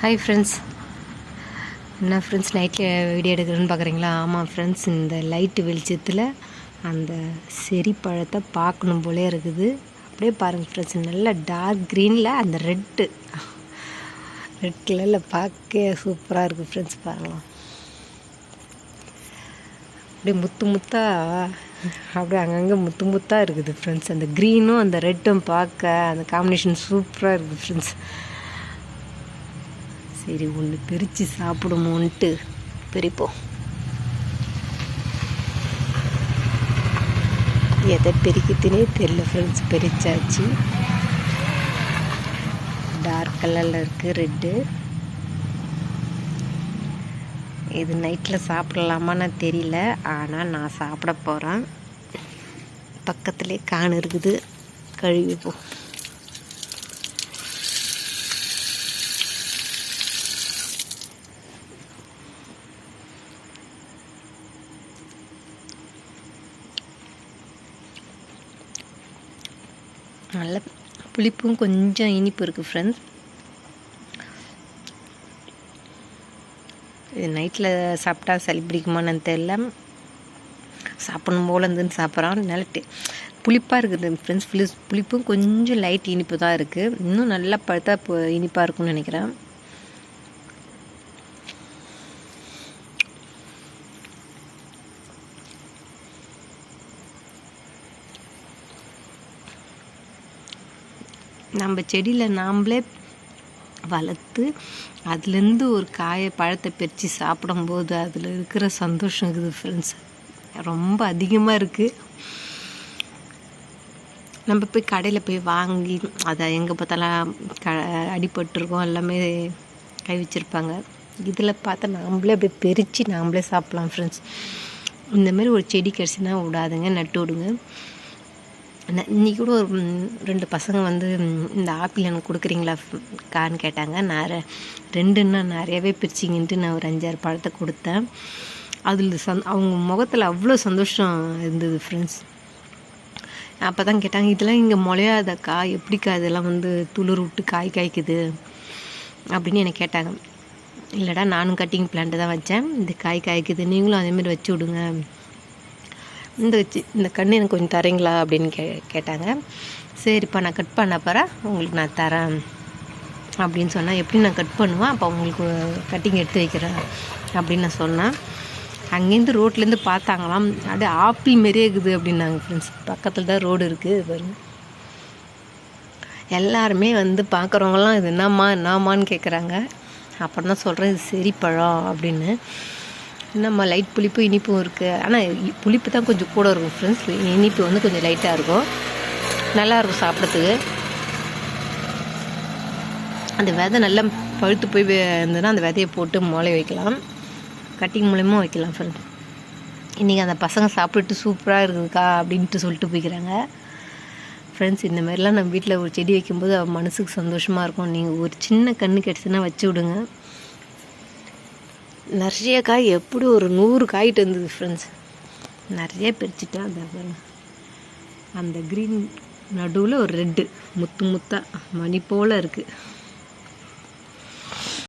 Hi friends என்ன friends நைட்டில் video எடுக்கிறேன்னு பார்க்குறீங்களா ஆமாம் ஃப்ரெண்ட்ஸ் இந்த லைட்டு வெளிச்சத்தில் அந்த செரி பழத்தை பார்க்கணும் போலே இருக்குது. அப்படியே பாருங்கள் ஃப்ரெண்ட்ஸ் நல்ல டார்க் க்ரீனில் அந்த ரெட்டு ரெட் கலரில் பார்க்க சூப்பராக இருக்குது ஃப்ரெண்ட்ஸ் பாருங்களா அப்படியே முத்து முத்தாக அப்படியே அங்கங்கே முத்து முத்தாக இருக்குது ஃப்ரெண்ட்ஸ் அந்த க்ரீனும் அந்த ரெட்டும் பார்க்க அந்த காம்பினேஷன் சூப்பராக இருக்குது ஃப்ரெண்ட்ஸ் சரி ஒன்று பிரித்து சாப்பிடுமோன்ட்டு. பிரிப்போம். எதை பிரிக்கிறதுனே தெரியல ஃப்ரெண்ட்ஸ் பிரிச்சாச்சு. டார்க் கலரில் இருக்குது ரெட்டு இது நைட்டில் சாப்பிடலாமான்னு தெரியல ஆனால் நான் சாப்பிட போகிறேன் பக்கத்துலேயே கான் இருக்குது கழுவிப்போம். நல்ல புளிப்பும் கொஞ்சம் இனிப்பு இருக்குது ஃப்ரெண்ட்ஸ் இது நைட்டில் சாப்பிட்டா சளி பிடிக்குமான்னு தெரில சாப்பிடணும் போல் இருந்துன்னு சாப்பிட்றான். நல்ல டே புளிப்பாக இருக்குது ஃப்ரெண்ட்ஸ் புளி புளிப்பும் கொஞ்சம் லைட் இனிப்பு தான் இருக்குது இன்னும் நல்லா பழுத்தா இப்போ இனிப்பாக இருக்கும்னு நினைக்கிறேன். நம்ம செடியில் நாம்ளே வளர்த்து அதுலேருந்து ஒரு காயை பழத்தை பிரித்து சாப்பிடும்போது அதில் இருக்கிற சந்தோஷம் இருக்குது ஃப்ரெண்ட்ஸ் ரொம்ப அதிகமாக இருக்குது நம்ம போய் கடையில் போய் வாங்கி அதை எங்கே பார்த்தாலும் க அடிபட்டிருக்கோம் எல்லாமே கை வச்சுருப்பாங்க. இதில் பார்த்தா நாம்ளே அப்படியே பிரித்து நாம்ளே சாப்பிட்லாம் ஃப்ரெண்ட்ஸ் இந்தமாரி ஒரு செடி கிடச்சின்னா விடாதுங்க நட்டு விடுங்க. இன்றைக்கி கூட ஒரு ரெண்டு பசங்க வந்து இந்த ஆப்பிள் எனக்கு கொடுக்குறீங்களா கான்னு கேட்டாங்க. நான் ரெண்டுன்னா நிறையவே பிரிச்சிங்கன்ட்டு நான் ஒரு அஞ்சாறு பழத்தை கொடுத்தேன். அதில் சந் அவங்க முகத்தில் அவ்வளோ சந்தோஷம் இருந்தது ஃப்ரெண்ட்ஸ் அப்போ தான் கேட்டாங்க இதெல்லாம் இங்கே முளையாதக்கா? எப்படிக்கா இதெல்லாம் வந்து துளிர் விட்டு காய் காய்க்குது? அப்படின்னு என்னை கேட்டாங்க. இல்லைடா நானும் கட்டிங் பிளான்ட்டு தான் வச்சேன். இந்த காய் காய்க்குது நீங்களும் அதேமாரி வச்சு விடுங்க. இந்த வச்சு இந்த கன்று எனக்கு கொஞ்சம் தரீங்களா அப்படின்னு கே கேட்டாங்க. சரிப்பா நான் கட் பண்ண போகிறேன் உங்களுக்கு நான் தரேன் அப்படின்னு சொன்னேன் எப்படி நான் கட் பண்ணுவேன் அப்போ உங்களுக்கு கட்டிங் எடுத்து வைக்கிறேன் அப்படின்னு நான் சொன்னேன். அங்கேருந்து ரோட்லேருந்து பார்த்தாங்களாம். அப்படியே ஆப்பிள் மாரியே இருக்குது அப்படின்னாங்க ஃப்ரெண்ட்ஸ் பக்கத்தில் தான் ரோடு இருக்குது பாருங்க. எல்லாருமே வந்து பார்க்குறவங்களாம் இது என்னம்மா என்னம்மான்னு கேட்குறாங்க அப்புறம் தான் சொல்கிறேன் இது சரி பழம் அப்படின்னு. என்னம்மா லைட் புளிப்பு இனிப்பும் இருக்குது ஆனால் புளிப்பு தான் கொஞ்சம் கூட இருக்கும் ஃப்ரெண்ட்ஸ் இனிப்பு வந்து கொஞ்சம் லைட்டாக இருக்கும். நல்லாயிருக்கும் சாப்பிட்றதுக்கு. அந்த விதை நல்லா பழுத்து போய் இருந்ததுன்னா அந்த விதையை போட்டு முளை வைக்கலாம். கட்டிங் மூலயமா வைக்கலாம் ஃப்ரெண்ட்ஸ் இன்றைக்கி அந்த பசங்க சாப்பிட்டுட்டு சூப்பராக இருக்குதுக்கா அப்படின்ட்டு சொல்லிட்டு போய்க்கிறாங்க. ஃப்ரெண்ட்ஸ் இந்த மாதிரிலாம் நம்ம வீட்டில் ஒரு செடி வைக்கும்போது மனசுக்கு சந்தோஷமாக இருக்கும். நீங்கள் ஒரு சின்ன கன்று கிடச்சுன்னா வச்சு விடுங்க. நிறைய காய் எப்படி ஒரு நூறு காய்கிட்டு இருந்தது ஃப்ரெண்ட்ஸ் நிறைய பிரிச்சுட்டேன் அந்த அந்த க்ரீன் நடுவில் ஒரு ரெட்டு முத்து முத்தாக மணி போல் இருக்குது